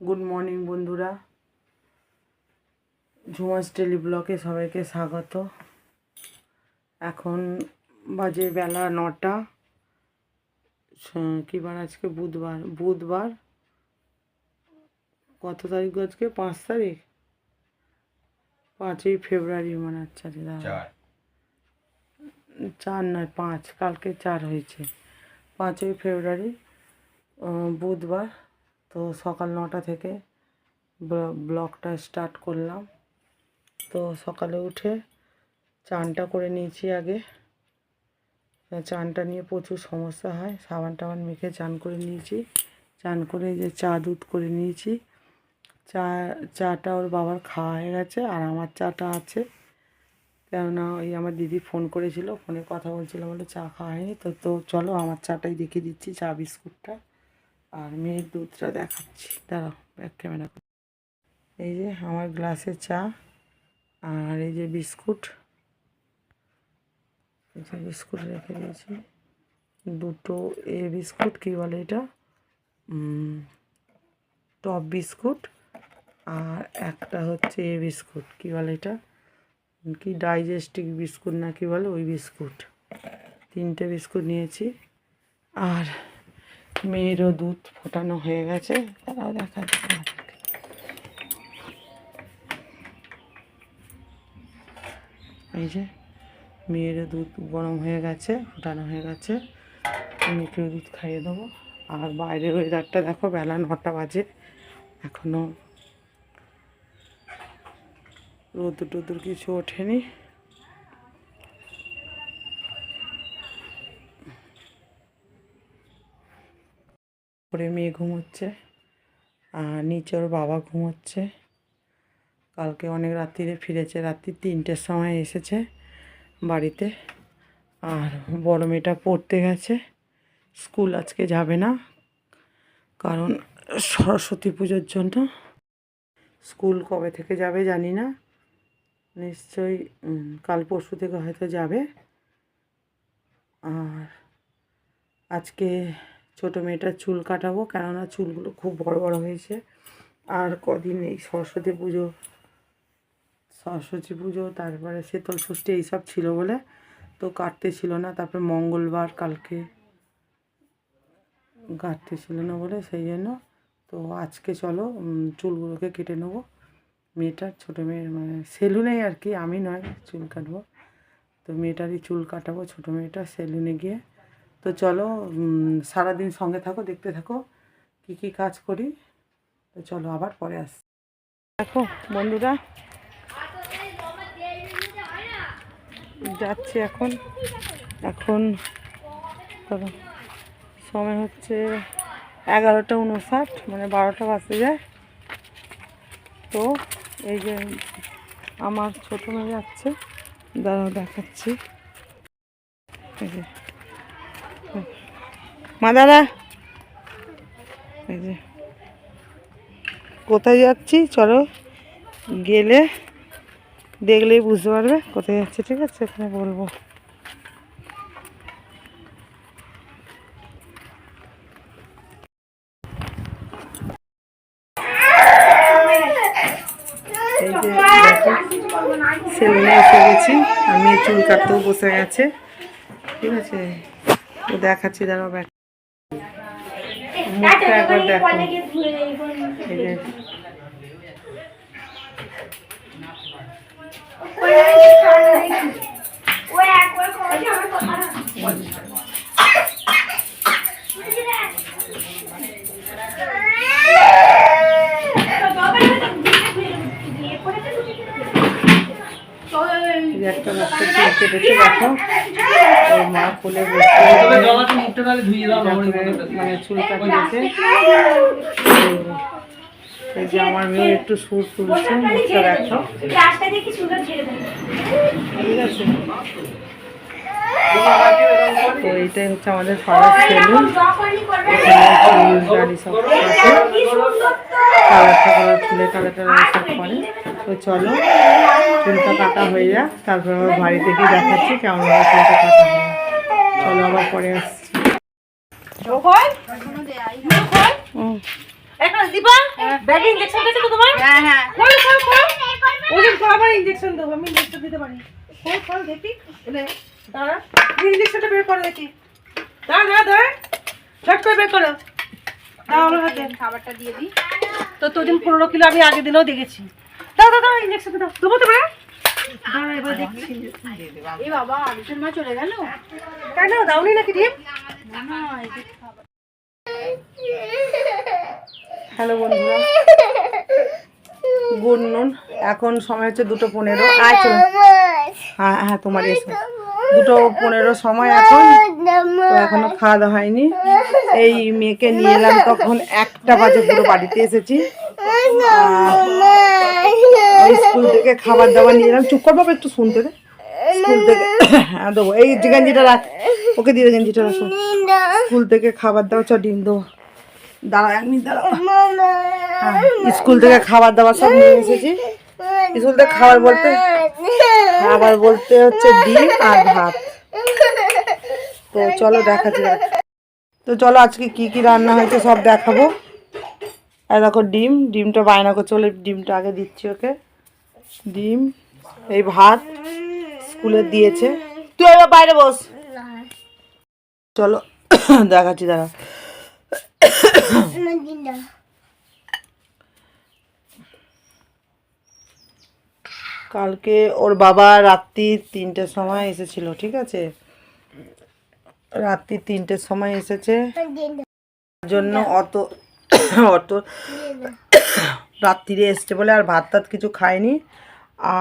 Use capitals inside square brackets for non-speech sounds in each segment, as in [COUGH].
Good morning বন্ধুরা। Jhuma's tele ব্লকে সবাইকে স্বাগত। এখন বাজে বেলা নটা। কি বার আজকে? বুধবার। বুধবার? কত তারিখ আজকে? পাঁচ তারিখ? পাঁচই ফেব্রুয়ারি মনে। চার। চার নয় পাঁচ। কালকে চার হয়েছে। পাঁচই ফেব্রুয়ারি বুধবার। তো সকাল নটা থেকে ব্ল- ব্লগটা স্টার্ট করলাম। তো সকালে উঠে চানটা করে নিয়েছি আগে। চানটা নিয়ে প্রচুর সমস্যা হয়। সাবান টাবান মেখে চান করে নিয়েছি। চান করে যে চা দুধ করে নিয়েছি। চা, চাটা ওর বাবার খাওয়া হয়ে গেছে আর আমার চাটা আছে। কেননা ওই আমার দিদি ফোন করেছিল, ফোনে কথা বলছিলাম বলে চা খাওয়া হয়নি। তো তো চলো আমার চাটাই দেখিয়ে দিচ্ছি, চা বিস্কুটটা। আর মেয়ের দুধটা দেখাচ্ছি। দাঁড়াও ব্যাক ক্যামেরা এই যে আমার গ্লাসে চা আর এই যে বিস্কুট। এই যে বিস্কুট রেখে দিয়েছি। দুটো এ বিস্কুট, কী বলে এটা? টপ বিস্কুট আর একটা হচ্ছে এ বিস্কুট, কী বলে এটা? কি ডাইজেস্টিক বিস্কুট না কি বলে? ওই বিস্কুট। তিনটে বিস্কুট নিয়েছি। আর মেয়েরও দুধ ফোটানো হয়ে গেছে। তারাও আমাদেরকে। এই যে, মেয়েরও দুধ গরম হয়ে গেছে, ফোটানো হয়ে গেছে। মেয়েকেও দুধ খাইয়ে দেবো। আর বাইরের ওয়েদারটা দেখো, বেলা নটা বাজে। এখনও রোদ্দুর টোদ্দুর কিছু ওঠেনি। করে মেয়ে ঘুমোচ্ছে, আর নিচে ওর বাবা ঘুমোচ্ছে। কালকে অনেক রাত্রিরে ফিরেছে, রাত্রি তিনটের সময় এসেছে বাড়িতে। আর বড় মেয়েটা পড়তে গেছে, স্কুল আজকে যাবে না, কারণ সরস্বতী পুজোর জন্য। স্কুল কবে থেকে যাবে জানি না, নিশ্চয়ই কাল পরশু থেকে হয়তো যাবে। আর আজকে ছোটো মেয়েটার চুল কাটাবো, কেননা চুলগুলো খুব বড় বড় হয়েছে। আর কদিন এই সরস্বতী পুজো সরস্বতী পুজো, তারপরে শীতল ষষ্ঠী এইসব ছিল বলে তো কাটতে ছিল না। তারপরে মঙ্গলবার কালকে কাটতে ছিল না বলে সেই জন্য তো আজকে চলো চুলগুলোকে কেটে নেব। মেয়েটার ছোটো মেয়ের মানে সেলুনেই আর কি, আমি নয়, চুল কাটবো। তো মেয়েটারই চুল কাটাবো, ছোটো মেয়েটার সেলুনে গিয়ে তো চলো সারাদিন সঙ্গে থাকো, দেখতে থাকো, কি কি কাজ করি। তো চলো আবার পরে আস দেখো বন্ধুরা, যাচ্ছি এখন। এখন সময় হচ্ছে এগারোটা উনষাট মানে বারোটা বাজতে যায়। তো এই যে আমার ছোটো মেয়ে যাচ্ছে, দাঁড়াও দেখাচ্ছি। এই যে মা দাদা। কোথায় যাচ্ছি? চলো। গেলে দেখলেই বুঝতে পারবে কোথায় যাচ্ছে, ঠিক আছে? এখানে বলব। আমি চুল কাটতেও বসে গেছে। ঠিক আছে? দেখাচ্ছি, দাঁড়াও ব্যাগ। মুখটা একবার দেখো। একটা বাচ্চা চুল কেটেছে দেখো। ওর মা কোলে বসে তারপরে মানে চুল কাটিয়েছে এই যে আমার মেয়ে একটু সুর তুলছে মুখটা দেখো। ঠিক আছে। তো এইটাই হচ্ছে আমাদের সবার সেলুন দাড়ি সব কালার টালার চুলে কালার টালার সব করে তো চলো চুলটা কাটা হয়ে যাক। তারপর আবার বাড়িতে গিয়ে দেখাচ্ছি কেমন চুলটা কাটা হয় চলো আবার পরে আসছি হুম। একটা দিবা ব্যাগে ইঞ্জেকশন তো হ্যাঁ হ্যাঁ। ইঞ্জেকশন দেবো আমি ইঞ্জেকশন দিতে পারি। দেখি। দাঁড়া। ইঞ্জেকশনটা বের করো দেখি। দাঁড়া দাঁড়া দাঁড়া। ঝট করে বের করো। দাও আমার হাতে। খাবারটা দিয়ে দিই। তো তোদিন পনেরো কিলো আমি আগের দিনও দেখেছি। দাও দাও দাও ইঞ্জেকশন দাও। দেবো তো দাঁড়া। এবার দেখছি। এই বাবা মা চলে গেল? কেন দাওনি নাকি ডিম? হ্যালো বন্ধুরা। গুড নুন। এখন সময় হচ্ছে দুটো পনেরো। আয় আচ্ছা হ্যাঁ হ্যাঁ তোমার এসে দুটো পনেরো সময় এখন। তো এখনও খাওয়া দাওয়া হয়নি। এই মেয়েকে নিয়ে এলাম তখন একটা বাজে পুরো বাড়িতে এসেছি। স্কুল থেকে খাবার দাবার নিয়ে এলাম। চুপ করব একটু শুনতে স্কুল থেকে হ্যাঁ দেবো। এই যে গেঞ্জিটা রাখ। ওকে দিয়ে গেঞ্জিটা রাখো স্কুল থেকে খাবার দাবার চ ডিম দেবো দাঁড়া এক মিনিট স্কুল থেকে খাবার দাবার সব নিয়ে এসেছি। স্কুল থেকে খাবার বলতে খাবার বলতে হচ্ছে ডিম আর ভাত। তো চলো দেখাচ্ছি তো চলো আজকে কি কি রান্না হয়েছে সব দেখাবো। আর দেখো ডিম ডিমটা বায়না করছে বলে ডিমটা আগে দিচ্ছি ওকে। ডিম এই ভাত স্কুলে দিয়েছে। তুই এবার বাইরে বস। চলো, [COUGHS] দেখাচ্ছি দাঁড়া কালকে ওর বাবা রাত্রি তিনটের সময় এসেছিল, ঠিক আছে? রাত্রি তিনটের সময় এসেছে। জন্য অত [COUGHS] অত রাত্রিরে এসছে বলে আর ভাত টাত কিছু খায়নি।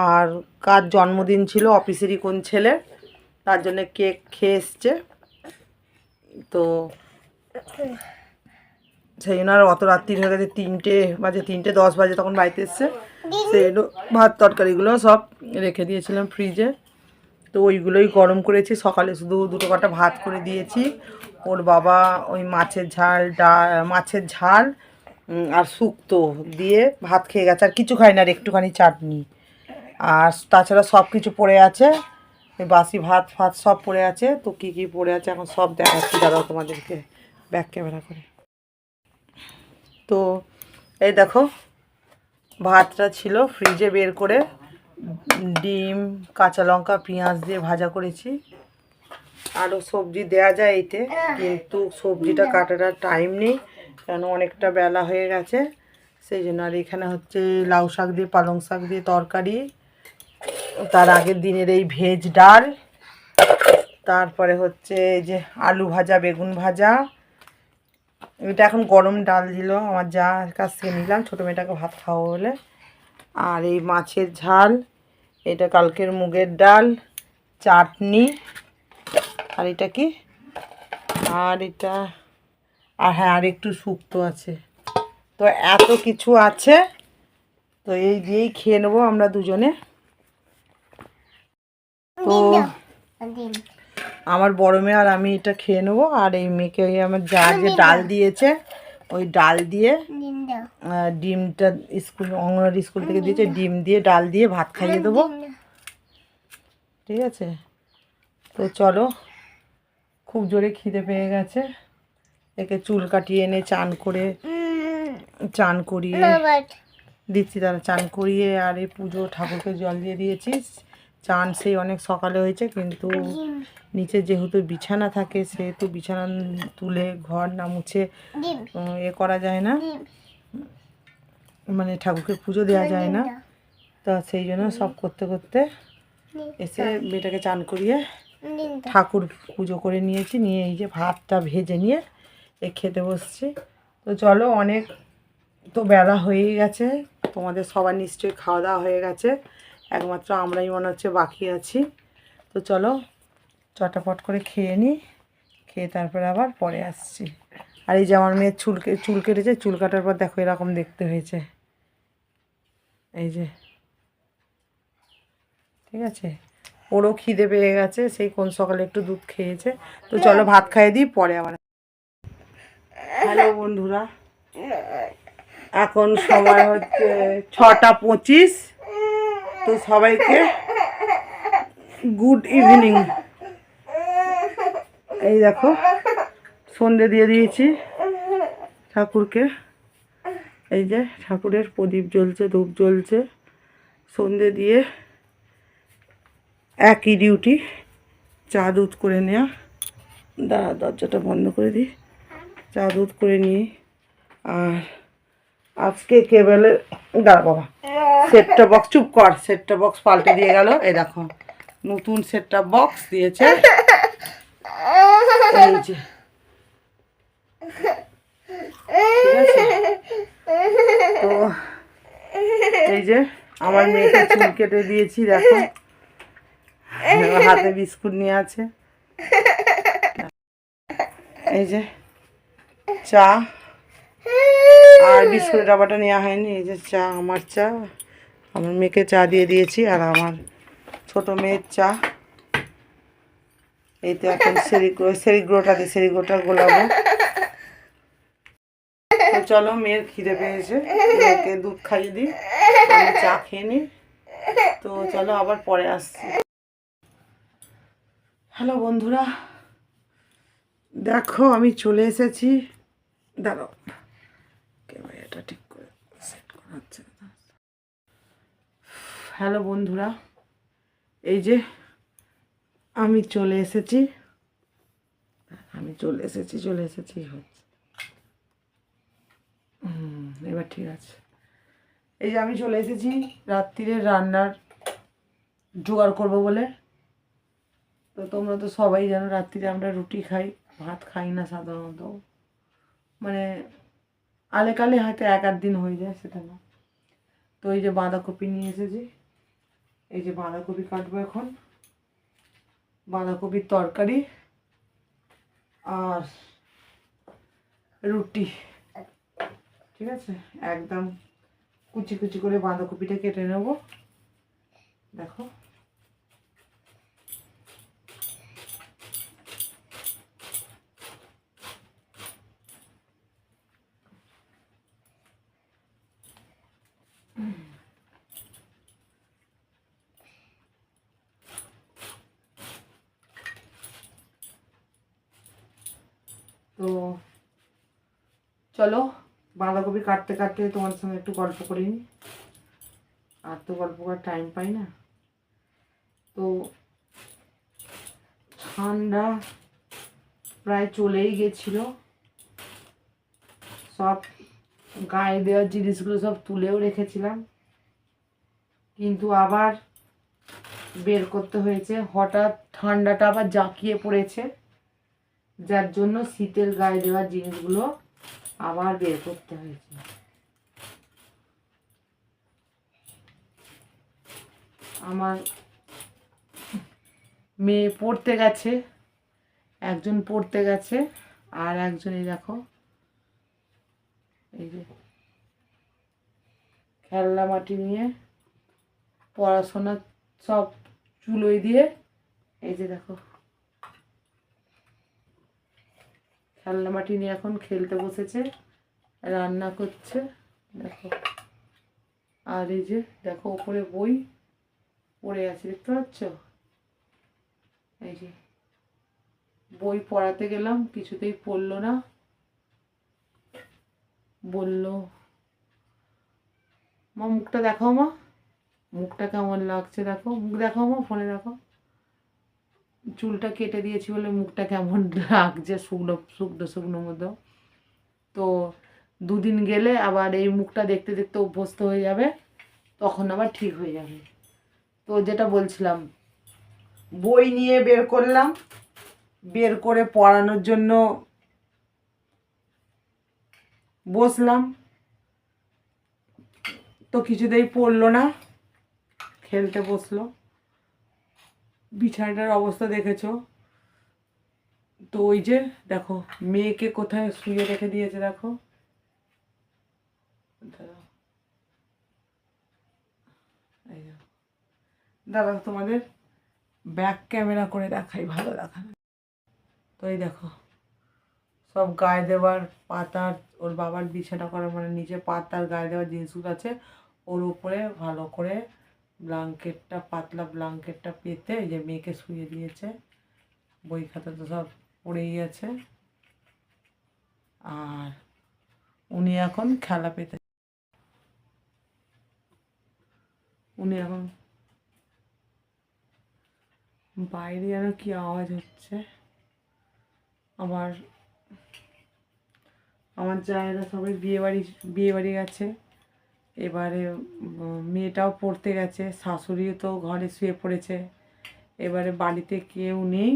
আর কার জন্মদিন ছিল, অফিসেরই কোন ছেলে তার জন্য কেক খেয়ে এসছে। তো সেই জন্য আর অত রাত্রি হয়ে গেছে তিনটে বাজে, তিনটে দশ বাজে তখন বাড়িতে এসছে। সেই ভাত, তরকারিগুলো সব রেখে দিয়েছিলাম ফ্রিজে। তো ওইগুলোই গরম করেছি। সকালে শুধু দুটো কটা ভাত করে দিয়েছি। ওর বাবা ওই মাছের ঝাল, ডা, মাছের ঝাল আর শুক্তো দিয়ে ভাত খেয়ে গেছে। আর কিছু খাই না আর একটুখানি চাটনি। আর তাছাড়া সব কিছু পড়ে আছে। বাসি ভাত ফাত সব পড়ে আছে। তো কী কী পড়ে আছে এখন সব দেখাচ্ছি দাঁড়াও তোমাদেরকে ব্যাক ক্যামেরা করে। তো এই দেখো, ভাতটা ছিল ফ্রিজে বের করে ডিম, কাঁচা লঙ্কা, পেঁয়াজ দিয়ে ভাজা করেছি। আরও সবজি দেয়া যায় এতে, কিন্তু সবজিটা কাটার টাইম নেই, কেন অনেকটা বেলা হয়ে গেছে। সেই জন্য আর এখানে হচ্ছে লাউ শাক দিয়ে, পালং শাক দিয়ে তরকারি। তার আগের দিনের এই ভেজ ডাল, তারপরে হচ্ছে এই যে আলু ভাজা, বেগুন ভাজা। এটা এখন গরম ডাল দিল, আমার যা কাছ থেকে নিলাম, ছোটো মেয়েটাকে ভাত খাওয়া বলে। আর এই মাছের ঝাল, এটা কালকের মুগের ডাল, চাটনি, আর এটা কি? আর এটা, আর হ্যাঁ আর একটু শুক্তো আছে। তো এত কিছু আছে, তো এই দিয়েই খেয়ে নেব আমরা দুজনে। তো আমার বড় মেয়ে আর আমি এটা খেয়ে নেব আর এই মেয়েকে ওই আমার যা যে ডাল দিয়েছে ওই ডাল দিয়ে ডিমটা স্কুল অঙ্গনওয়াড়ি স্কুল থেকে দিয়েছে ডিম দিয়ে ডাল দিয়ে ভাত খাইয়ে দেবো। ঠিক আছে? তো চলো খুব জোরে খিদে পেয়ে গেছে। একে চুল কাটিয়ে এনে চান করে চান করিয়ে দিচ্ছি তারা চান করিয়ে আর এই পুজো ঠাকুরকে জল দিয়ে দিয়েছি চান সেই অনেক সকালে হয়েছে কিন্তু নিচে যেহেতু বিছানা থাকে সেহেতু বিছানা তুলে ঘর না মুছে এ করা যায় না। মানে ঠাকুরকে পুজো দেওয়া যায় না। তা সেই জন্য সব করতে করতে এসে মেয়েটাকে চান করিয়ে ঠাকুর পুজো করে নিয়েছি নিয়ে এই যে ভাতটা ভেজে নিয়ে এ খেতে বসছি। তো চলো অনেক তো বেলা হয়েই গেছে তোমাদের সবার নিশ্চয়ই খাওয়া দাওয়া হয়ে গেছে। একমাত্র আমরাই মনে হচ্ছে বাকি আছি। তো চলো, চটাপট করে খেয়ে নিই, খেয়ে তারপরে আবার পরে আসছি। আর এই যে আমার মেয়ের চুল কে- চুল কেটেছে, চুল কাটার পর দেখো এরকম দেখতে হয়েছে। এই যে। ঠিক আছে? ওরও খিদে পেয়ে গেছে, সেই কোন সকালে একটু দুধ খেয়েছে। তো চলো ভাত খাইয়ে দিই, পরে আবার হ্যালো বন্ধুরা, এখন সময় হচ্ছে ছটা পঁচিশ। তো সবাইকে গুড ইভিনিং এই দেখো, সন্ধে দিয়ে দিয়েছি ঠাকুরকে। এই যে ঠাকুরের প্রদীপ জ্বলছে, ধূপ জ্বলছে। সন্ধে দিয়ে একই ডিউটি চা দুধ করে নেওয়া দাঁড়া, দরজাটা বন্ধ করে দিই। চা দুধ করে নিই। আর আজকে কেবলের দাঁড়া বাবা। সেটটা বক্স চুপ কর। সেটটা বক্স পাল্টে দিয়ে গেল। এই দেখো, নতুন সেটটা বক্স দিয়েছে। এই যে। আমার মেয়েকে চুল কেটে দিয়েছি, দেখো। হাতে বিস্কুট নিয়ে আছে। এই যে, চা। আর বিস্কুটের ডাবাটা নেওয়া হয়নি, এই যে চা, আমার চা। আমার মেয়েকে চা দিয়ে দিয়েছি, আর আমার ছোট মেয়ের চা। এই তো এখন সেরিগ্রো, সেরিগ্রোটা দিয়ে সেরিগ্রোটা গোলাবো। তো চলো, মেয়ের খিদে পেয়েছে। মেয়েকে দুধ খাইয়ে দিই, আমি চা খেয়ে নিই। তো চলো, আবার পরে আসছি। হ্যালো বন্ধুরা, দেখো, আমি চলে এসেছি। দাঁড়াও। ক্যামেরাটা ঠিক করে সেট করা হচ্ছে হ্যালো বন্ধুরা এই যে আমি চলে এসেছি। আমি চলে এসেছি চলে এসেছি হচ্ছে। হুম, এবার ঠিক আছে। এই যে আমি চলে এসেছি রাত্রিরে রান্নার জোগাড় করব বলে। তো তোমরা তো সবাই জানো রাত্রিরে আমরা রুটি খাই ভাত খাই না সাধারণত। মানে আলে কালে হয়তো এক আধ দিন হয়ে যায় সেটা না। তো এই যে বাঁধাকপি নিয়ে এসেছি। এই যে বাঁধাকপি কাটবো এখন। বাঁধাকপির তরকারি আর রুটি। ঠিক আছে? একদম কুচি কুচি করে বাঁধাকপিটা কেটে নেব। দেখো। তো চলো বাঁধাকপি কাটতে কাটতে তোমার সঙ্গে একটু গল্প করি। আর তো গল্প করার টাইম পাই না। তো ঠান্ডা প্রায় চলেই গেছিল। সব গায়ে দেওয়ার জিনিসগুলো সব তুলেও রেখেছিলাম। কিন্তু আবার বের করতে হয়েছে। হঠাৎ ঠান্ডাটা আবার জাঁকিয়ে পড়েছে। যার জন্য শীতের গায়ে দেওয়ার জিনিসগুলো আবার বের করতে হয়েছে। আমার মেয়ে পড়তে গেছে, একজন পড়তে গেছে, আর একজন এই দেখো, এই যে খেলনা মাটি নিয়ে পড়াশোনা সব চুলোই দিয়ে, এই যে দেখো। খেলনা মাটি নিয়ে এখন খেলতে বসেছে, রান্না করছে। দেখো। আর এই যে, দেখো, ওপরে বই পড়ে আছে, দেখতে পাচ্ছ? এই যে, বই পড়াতে গেলাম, কিছুতেই পড়ল না। বলল, মা, মুখটা দেখাও মা। মুখটা কেমন লাগছে দেখো। মুখ দেখাও মা, ফোনে দেখো চুলটা কেটে দিয়েছি বলে মুখটা কেমন লাগছে শুকনো শুকনো শুকনো মতো। তো দুদিন গেলে আবার এই মুখটা দেখতে দেখতে অভ্যস্ত হয়ে যাবে, তখন আবার ঠিক হয়ে যাবে। তো যেটা বলছিলাম, বই নিয়ে বের করলাম, বের করে পড়ানোর জন্য বসলাম। তো কিছুতেই পড়ল না, খেলতে বসল। বিছানাটার অবস্থা দেখেছ? তো ওই যে, দেখো, মেয়েকে কোথায় শুয়ে রেখে দিয়েছে দেখো। দাদা তোমাদের ব্যাক ক্যামেরা করে দেখাই, ভালো দেখানো তো এই দেখো, সব গায়ে দেওয়ার পাতার ওর বাবার বিছানা করা মানে নিচে পাতার গায়ে দেওয়ার জিনিসগুলো আছে, ওর উপরে ভালো করে ব্লাঙ্কেটটা, পাতলা ব্লাঙ্কেটটা পেতে যে মেয়েকে শুয়ে দিয়েছে, বই খাতা তো সব পড়েই আছে। আর উনি এখন খেলা পেতে উনি এখন বাইরে যেন কি আওয়াজ হচ্ছে। আবার আমার জায়গা সবাই বিয়ে বাড়ি বিয়ে বাড়ি গেছে। এবারে মেয়েটাও পড়তে গেছে, শাশুড়িও তো ঘরে শুয়ে পড়েছে। এবারে বাড়িতে কেউ নেই,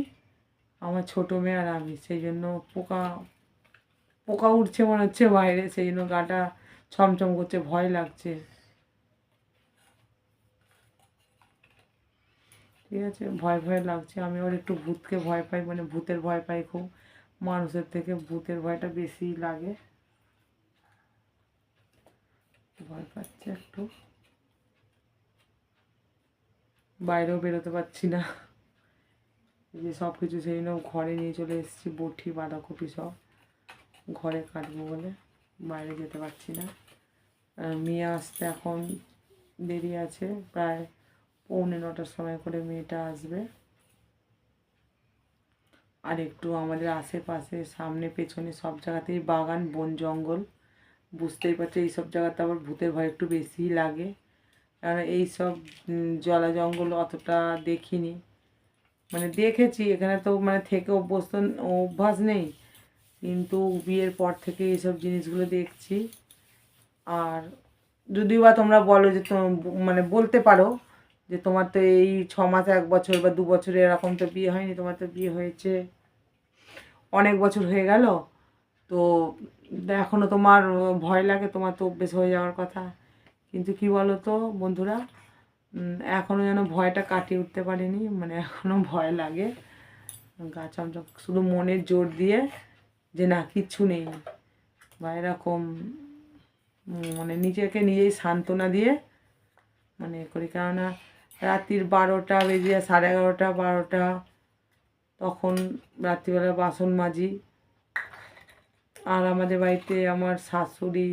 আমার ছোটো মেয়ে আর আমি, সেই জন্য পোকা পোকা উঠছে মনে হচ্ছে বাইরে, সেই জন্য গাটা ছমছম করছে, ভয় লাগছে। ঠিক আছে, ভয় ভয় লাগছে, আমি ওর একটু ভূতকে ভয় পাই মানে ভূতের ভয় পাই খুব, মানুষের থেকে ভূতের ভয়টা বেশি লাগে। ভয় পাচ্ছে একটু। বাইরেও বেরোতে পারছি না। যে সব কিছু সেই জন্য ঘরে নিয়ে চলে এসেছি, বটি, বাঁধাকপি সব ঘরে কাটবো বলে। বাইরে যেতে পারছি না। মেয়ে আসতে এখন দেরি আছে, প্রায় পৌনে নটার সময় করে মেয়েটা আসবে। আর একটু আমাদের আশেপাশে, সামনে, পেছনে সব জায়গাতেই বাগান, বন, জঙ্গল। বুঝতেই পারছ এইসব জায়গাতে আবার ভূতের ভয় একটু বেশিই লাগে। কারণ এইসব জলা জঙ্গল অতটা দেখিনি। মানে দেখেছি, এখানে তো মানে থেকে অভ্যস্ত অভ্যাস নেই। কিন্তু বিয়ের পর থেকে এইসব জিনিসগুলো দেখছি। আর যদিও বা তোমরা বলো যে মানে বলতে পারো যে তোমার তো এই ছ মাস, এক বছর বা দু বছরে এরকম তো বিয়ে হয়নি, তোমার তো বিয়ে হয়েছে অনেক বছর হয়ে গেল। তো এখনও তোমার ভয় লাগে, তোমার তো অভ্যেস হয়ে যাওয়ার কথা। কিন্তু কি বলো তো বন্ধুরা এখনও যেন ভয়টা কাটিয়ে উঠতে পারিনি মানে এখনও ভয় লাগে। গা চমচম, শুধু মনের জোর দিয়ে যে না, কিচ্ছু নেই। বা এরকম মানে নিজেকে নিজেই সান্ত্বনা দিয়ে মানে করি। কেননা রাত্রির বারোটা বেজে সাড়ে এগারোটা, বারোটা, তখন রাত্রিবেলা বাসন মাজি। আর আমাদের বাড়িতে আমার শাশুড়ি,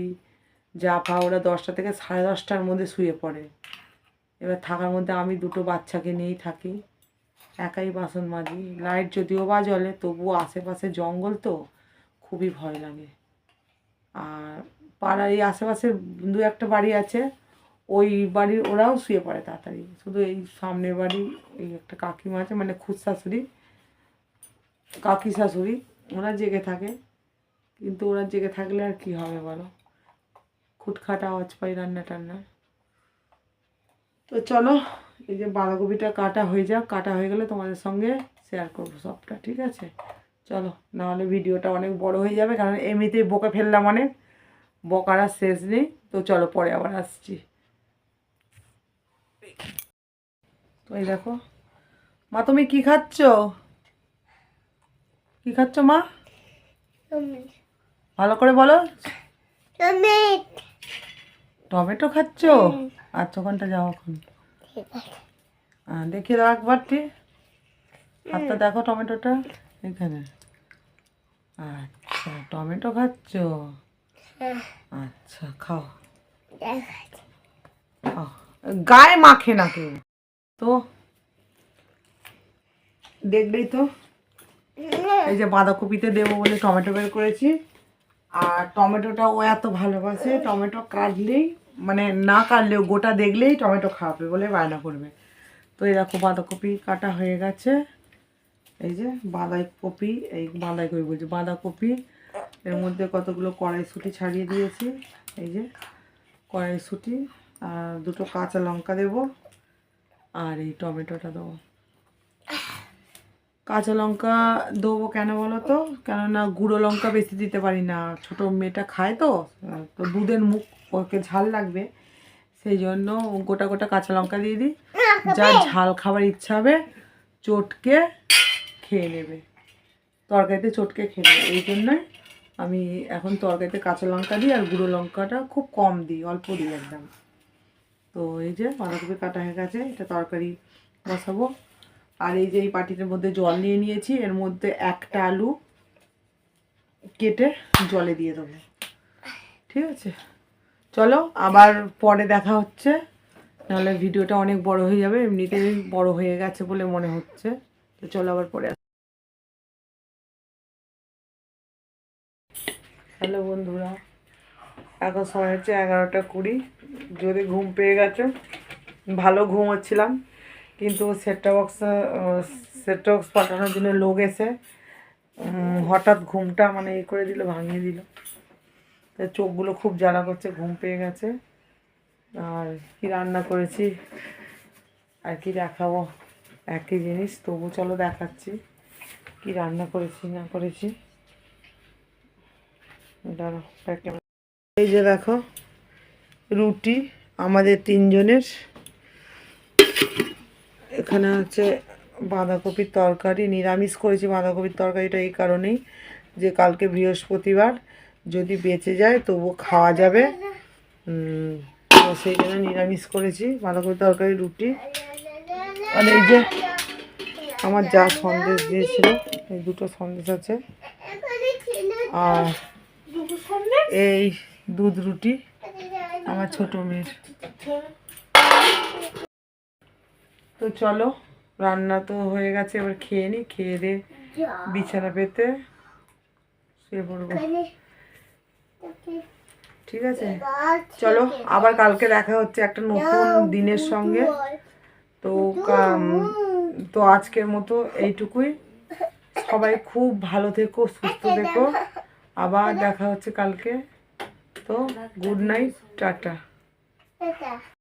জাফা, ওরা দশটা থেকে সাড়ে দশটার মধ্যে শুয়ে পড়ে। এবার থাকার মধ্যে আমি দুটো বাচ্চাকে নিয়েই থাকি। একাই বাসন মাজি। লাইট যদিও বা জ্বলে, তবুও আশেপাশে জঙ্গল তো, খুবই ভয় লাগে। আর পাড়ার এই আশেপাশে দু একটা বাড়ি আছে, ওই বাড়ির ওরাও শুয়ে পড়ে তাড়াতাড়ি। শুধু এই সামনের বাড়ি, এই একটা কাকিমা আছে মানে খুদ শাশুড়ি, কাকি শাশুড়ি, ওরা জেগে থাকে। কিন্তু ওরা জেগে থাকলে আর কি হবে বলো? খুটখাট আওয়াজ পাই রান্না টান্না। তো চলো, এই যে বাঁধাকপিটা কাটা হয়ে যাক, কাটা হয়ে গেলে তোমাদের সঙ্গে শেয়ার করব সবটা, ঠিক আছে? চলো, নাহলে ভিডিওটা অনেক বড় হয়ে যাবে, কারণ এমনিতেই বকে ফেললাম অনেক। বকার আর শেষ নেই, তো চলো পরে আবার আসছি। তো এই দেখো, মা তুমি কি খাচ্ছ? কি খাচ্ছ মা? ভালো করে বলো। টমেটো। খাচ্ছ? আচ্ছা ওখানটা যাও এখন। হ্যাঁ দেখিয়ে দাও একবার ঠিক হাতটা দেখো টমেটোটা এখানে। আচ্ছা টমেটো খাচ্ছ? আচ্ছা খাও। খাও। গায়ে মাখে না কেউ। তো? দেখলেই তো। এই যে বাঁধাকপিতে দেবো বলে টমেটো বের করেছি। আর টমেটোটা ও এত ভালোবাসে, টমেটো কাটলেই মানে না কাটলেও, গোটা দেখলেই টমেটো খাওয়াবে বলে বায়না করবে। তো এই দেখো বাঁধাকপি কাটা হয়ে গেছে। এই যে বাঁধাকপি, এই বাঁধাকপি বলছি, বাঁধাকপি। এর মধ্যে কতগুলো কড়াইশুঁটি ছাড়িয়ে দিয়েছি। এই যে কড়াইশুঁটি, আর দুটো কাঁচা লঙ্কা দেবো। আর এই টমেটোটা দেবো। কাঁচা লঙ্কা দেবো কেন বলো তো? কেননা গুঁড়ো লঙ্কা বেশি দিতে পারি না। ছোটো মেয়েটা খায় তো তো দুধের মুখ ওকে ঝাল লাগবে। সেই জন্য গোটা গোটা কাঁচা লঙ্কা দিয়ে দিই। যা ঝাল খাবার ইচ্ছা হবে, চটকে খেয়ে নেবে। তরকারিতে চটকে খেয়ে নেবে। এই জন্যই আমি এখন তরকারিতে কাঁচা লঙ্কা দিই আর গুঁড়ো লঙ্কাটা খুব কম দিই, অল্প দিই একদম। তো এই যে বাঁধাকপি কাটা হয়ে গেছে, এটা তরকারি বসাবো। আর এই যে এই পাটিটার মধ্যে জল নিয়ে নিয়েছি, এর মধ্যে একটা আলু কেটে জলে দিয়ে দেবো। ঠিক আছে? চলো, আবার পরে দেখা হচ্ছে। নাহলে ভিডিওটা অনেক বড় হয়ে যাবে, এমনিতেই বড় হয়ে গেছে বলে মনে হচ্ছে। তো চলো আবার পরে আস হ্যালো বন্ধুরা, এখন সময় হচ্ছে এগারোটা কুড়ি। যদি ঘুম পেয়ে গেছে, ভালো ঘুম হচ্ছিলাম কিন্তু সেটটা বক্স সেটটা বক্স পাঠানোর জন্য লোক এসে হঠাৎ ঘুমটা মানে এ করে দিল, ভাঙিয়ে দিল। তা চোখগুলো খুব জ্বালা করছে, ঘুম পেয়ে গেছে। আর কি রান্না করেছি, আর কি দেখাবো, একই জিনিস। তবু চলো দেখাচ্ছি, কি রান্না করেছি, না করেছি। এই যে দেখো, রুটি, আমাদের তিনজনের। এখানে হচ্ছে বাঁধাকপির তরকারি, নিরামিষ করেছি বাঁধাকপির তরকারিটা এই কারণেই যে কালকে বৃহস্পতিবার যদি বেঁচে যায় তবু খাওয়া যাবে। তো সেই জন্য নিরামিষ করেছি বাঁধাকপির তরকারি, রুটি। আর এই যে আমার যা সন্দেশ দিয়েছিল, এই দুটো সন্দেশ আছে। আর এই দুধ রুটি আমার ছোট মেয়ের। তো চলো, রান্না তো হয়ে গেছে, এবার খেয়ে নি, খেয়ে দিয়ে বিছানা পেতে শুয়ে পড়ব। ঠিক আছে? চলো, আবার কালকে দেখা হচ্ছে একটা নতুন দিনের সঙ্গে। তো তো আজকের মতো এইটুকুই। সবাই খুব ভালো থেকো, সুস্থ থেকো। আবার দেখা হচ্ছে কালকে। তো গুড নাইট টাটা।